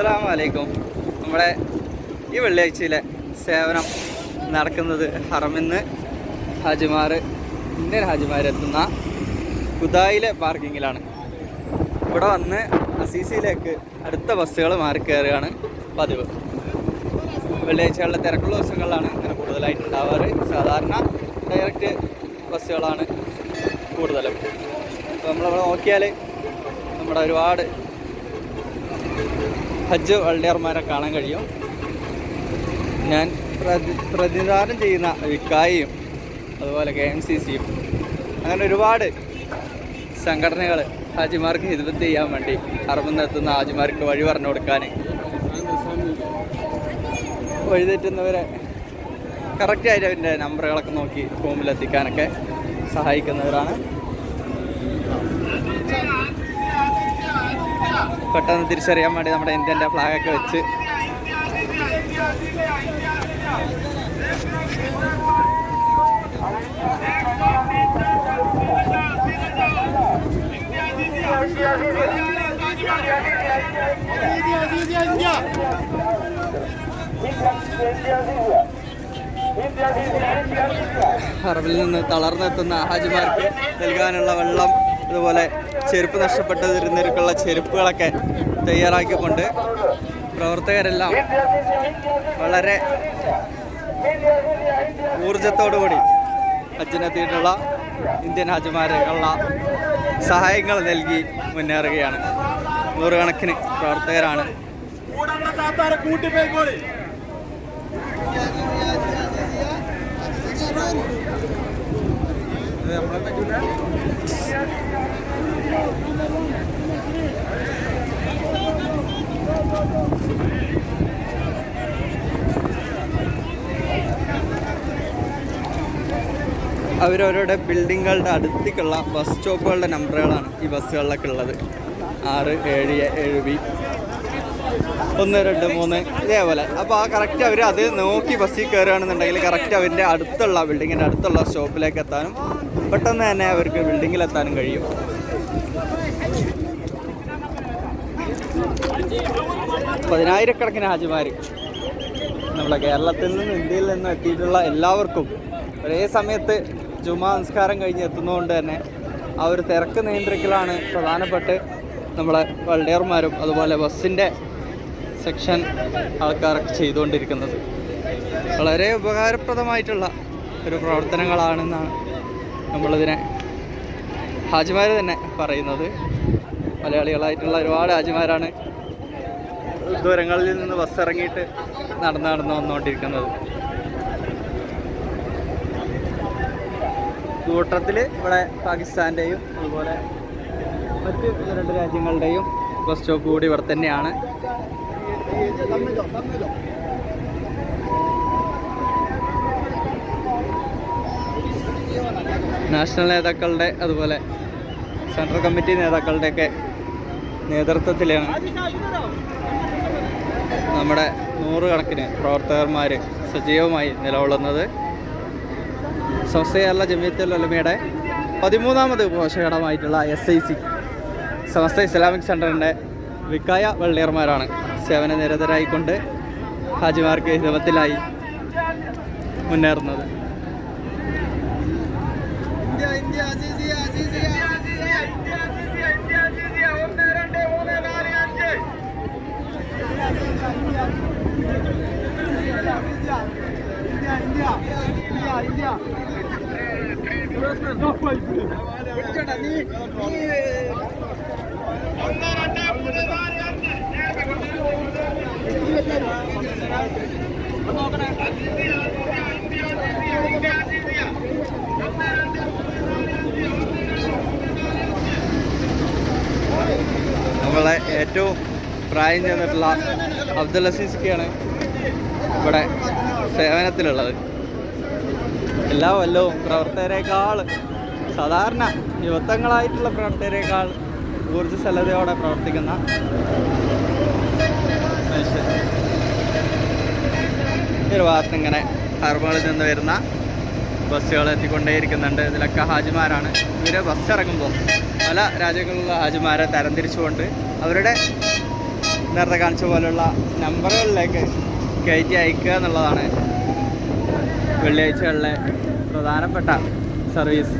അസ്സലാമു വലൈക്കും നമ്മുടെ ഈ വെള്ളിയാഴ്ചയിലെ സേവനം നടക്കുന്നത് ഹറമിന്ന് ഹാജിമാർ ഇന്ത്യൻ ഹാജിമാർ എത്തുന്ന ഖുദായിലെ പാർക്കിങ്ങിലാണ്. ഇവിടെ വന്ന് അസീസിയിലേക്ക് അടുത്ത ബസ്സുകൾ മാറി കയറുകയാണ് പതിവ്. വെള്ളിയാഴ്ചകളിലെ തിരക്കുള്ള ദിവസങ്ങളിലാണ് ഇങ്ങനെ കൂടുതലായിട്ട് ഉണ്ടാവാറ് സാധാരണ ഡയറക്റ്റ് ബസ്സുകളാണ് കൂടുതലും. അപ്പോൾ നമ്മളവിടെ നോക്കിയാൽ നമ്മുടെ ഒരുപാട് ഹജ്ജ് വള്ളിയർമാരെ കാണാൻ കഴിയും. ഞാൻ പ്രതി പ്രതിനിധാനം ചെയ്യുന്ന വിക്കായിയും അതുപോലെ കെ എം സി സിയും അങ്ങനെ ഒരുപാട് സംഘടനകൾ ഹാജിമാർക്ക് ഹിദ്ബത്ത് ചെയ്യാൻ വേണ്ടി അറബിന്ന് എത്തുന്ന ഹാജിമാർക്ക് വഴി പറഞ്ഞു കൊടുക്കാൻ വഴിതെറ്റുന്നവരെ കറക്റ്റായിട്ട് അവന്റെ നമ്പറുകളൊക്കെ നോക്കി റൂമിലെത്തിക്കാനൊക്കെ സഹായിക്കുന്നവരാണ്. പെട്ടെന്ന് തിരിച്ചറിയാൻ വേണ്ടി നമ്മുടെ ഇന്ത്യന്റെ ഫ്ലാഗൊക്കെ വെച്ച്. അറബിൽ നിന്ന് തളർന്നെത്തുന്ന ഹാജിമാർക്ക് നൽകാനുള്ള വെള്ളം. അതുപോലെ ചെരുപ്പ് നഷ്ടപ്പെട്ടതിരുന്നവർക്കുള്ള ചെരുപ്പുകളൊക്കെ തയ്യാറാക്കിക്കൊണ്ട് പ്രവർത്തകരെല്ലാം വളരെ ഊർജത്തോടുകൂടി ഹജ്ജിനെത്തിയിട്ടുള്ള ഇന്ത്യൻ ഹാജിമാരെയുള്ള സഹായങ്ങൾ നൽകി മുന്നേറുകയാണ്. നൂറുകണക്കിന് പ്രവർത്തകരാണ്. അവരവരുടെ ബിൽഡിങ്ങുകളുടെ അടുത്തേക്കുള്ള ബസ് സ്റ്റോപ്പുകളുടെ നമ്പറുകളാണ് ഈ ബസ്സുകളിലൊക്കെ ഉള്ളത്. ആറ് ഏഴ് ഏഴ് ബി ഒന്ന് രണ്ട് മൂന്ന് ഇതേപോലെ. അപ്പോൾ ആ കറക്റ്റ് അവർ അത് നോക്കി ബസ്സിൽ കയറുകയാണെന്നുണ്ടെങ്കിൽ കറക്റ്റ് അവരുടെ അടുത്തുള്ള ബിൽഡിങ്ങിന്റെ അടുത്തുള്ള സ്റ്റോപ്പിലേക്ക് എത്താനും പെട്ടെന്ന് തന്നെ അവർക്ക് ബിൽഡിങ്ങിലെത്താനും കഴിയും. പതിനായിരക്കണക്കിന് ഹാജിമാർ നമ്മളെ കേരളത്തിൽ നിന്നും ഇന്ത്യയിൽ നിന്നും എത്തിയിട്ടുള്ള എല്ലാവർക്കും ഒരേ സമയത്ത് ജുമാ നമസ്കാരം കഴിഞ്ഞ് എത്തുന്നതുകൊണ്ട് തന്നെ ആ ഒരു തിരക്ക് നിയന്ത്രിക്കലാണ് പ്രധാനപ്പെട്ട് നമ്മളെ വള്ളിയർമാരും അതുപോലെ ബസ്സിന്റെ സെക്ഷൻ ആൾക്കാരൊക്കെ ചെയ്തുകൊണ്ടിരിക്കുന്നത്. വളരെ ഉപകാരപ്രദമായിട്ടുള്ള ഒരു പ്രവർത്തനങ്ങളാണെന്നാണ് നമ്മളിതിനെ ഹാജിമാർ തന്നെ പറയുന്നത്. മലയാളികളായിട്ടുള്ള ഒരുപാട് ഹാജിമാരാണ് ദൂരങ്ങളിൽ നിന്ന് ബസ് ഇറങ്ങിയിട്ട് നടന്ന് നടന്ന് വന്നുകൊണ്ടിരിക്കുന്നത്. കൂട്ടത്തിൽ ഇവിടെ പാകിസ്ഥാന്റെയും അതുപോലെ മറ്റ് രണ്ട് രാജ്യങ്ങളുടെയും ബസ് സ്റ്റോപ്പ് കൂടി ഇവിടെ തന്നെയാണ്. നാഷണൽ നേതാക്കളുടെ അതുപോലെ സെൻട്രൽ കമ്മിറ്റി നേതാക്കളുടെയൊക്കെ നേതൃത്വത്തിലാണ് നമ്മുടെ നൂറുകണക്കിന് പ്രവർത്തകന്മാർ സജീവമായി നിലകൊള്ളുന്നത്. സംസ്ഥ കേരള ജമിയത്തുൽ ഉലമയുടെ പതിമൂന്നാമത് പോഷകടമായിട്ടുള്ള S I C Samastha Islamic സെന്ററിന്റെ വിക്കായ വെള്ളിയർമാരാണ്. സേവന നിരതരായിക്കൊണ്ട് ഹാജിമാർക്ക് ഹിതമത്തിലായി മുന്നേറുന്നത്. നമ്മളെ ഏറ്റവും പ്രായം ചെന്നിട്ടുള്ള അബ്ദുൽ അസീസ്ക്കാണ് ഇവിടെ സേവനത്തിലുള്ളത്. എല്ലാ കൊല്ലവും പ്രവർത്തകരെക്കാൾ സാധാരണ യുവത്വങ്ങളായിട്ടുള്ള പ്രവർത്തകരെക്കാൾ ഊർജസ്വലതയോടെ പ്രവർത്തിക്കുന്ന ഒരു ഭാഗത്ത് ഇങ്ങനെ ഹർബകളിൽ നിന്ന് വരുന്ന ബസ്സുകൾ എത്തിക്കൊണ്ടേയിരിക്കുന്നുണ്ട്. ഇതിലൊക്കെ ഹാജിമാരാണ്. ഇവർ ബസ് ഇറങ്ങുമ്പോൾ പല രാജ്യങ്ങളിലുള്ള ഹാജിമാരെ തരംതിരിച്ചുകൊണ്ട് അവരുടെ നേരത്തെ കാണിച്ച പോലുള്ള നമ്പറുകളിലേക്ക് കയറ്റി അയക്കുക എന്നുള്ളതാണ് വെള്ളിയാഴ്ചകളിലെ പ്രധാനപ്പെട്ട സർവീസ്.